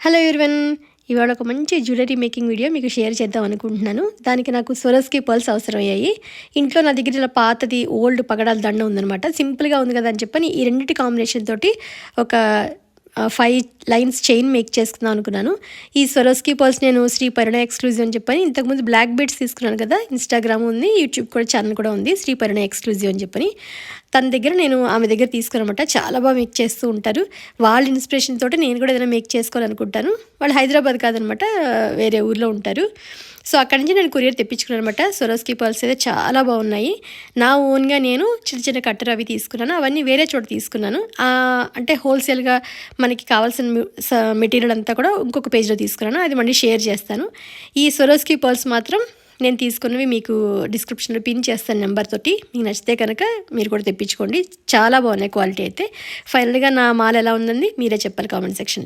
Hello everyone ఇవాళ ఒక మంచి జ్యువెలరీ మేకింగ్ వీడియో మీకు షేర్ చేద్దాం అనుకుంటున్నాను. దానికి నాకు సొరస్కి పర్ల్స్ అవసరం అయ్యాయి ఇంట్లో నా దగ్గర ఇలా పాతది ఓల్డ్ పగడాల దండ ఉందనమాట సింపుల్గా ఉంది కదా అని చెప్పని ఈ రెండింటి కాంబినేషన్ తోటి ఒక ఫైవ్ లైన్స్ చైన్ మేక్ చేసుకుందాం అనుకున్నాను. ఈ స్వరోస్కి పర్ల్స్ నేను శ్రీ పరిణ ఎక్స్క్లూజివ్ అని చెప్పని ఇంతకుముందు బ్లాక్ బెడ్స్ తీసుకున్నాను కదా ఇన్స్టాగ్రామ్ ఉంది యూట్యూబ్ కూడా ఛానల్ కూడా ఉంది శ్రీ పరిణ ఎక్స్క్లూజివ్ అని చెప్పని. తన దగ్గర నేను ఆమె దగ్గర తీసుకున్నమాట చాలా బాగా మేక్ చేస్తూ ఉంటారు. వాళ్ళ ఇన్స్పిరేషన్ తోటి నేను కూడా ఏదైనా మేక్ చేసుకోవాలనుకుంటాను. వాళ్ళు హైదరాబాద్ కాదనమాట వేరే ఊర్లో ఉంటారు. సో అక్కడి నుంచి నేను కొరియర్ తెప్పించుకున్నాను అనమాట సొరోస్కి పర్ల్స్ అయితే చాలా బాగున్నాయి. నా ఓన్గా నేను చిన్న చిన్న కట్టరు అవి తీసుకున్నాను. అవన్నీ వేరే చోట తీసుకున్నాను. అంటే హోల్సేల్గా మనకి కావాల్సిన మెటీరియల్ అంతా కూడా ఇంకొక పేజ్లో తీసుకున్నాను. అది మళ్ళీ షేర్ చేస్తాను. ఈ సొరోస్కి పర్ల్స్ మాత్రం నేను తీసుకున్నవి మీకు డిస్క్రిప్షన్లో పిన్ చేస్తాను నెంబర్ తోటి. మీకు నచ్చితే కనుక మీరు కూడా తెప్పించుకోండి. చాలా బాగున్నాయి క్వాలిటీ అయితే. ఫైనల్గా నా మాల్ ఎలా ఉందండి? మీరే చెప్పాలి కామెంట్ సెక్షన్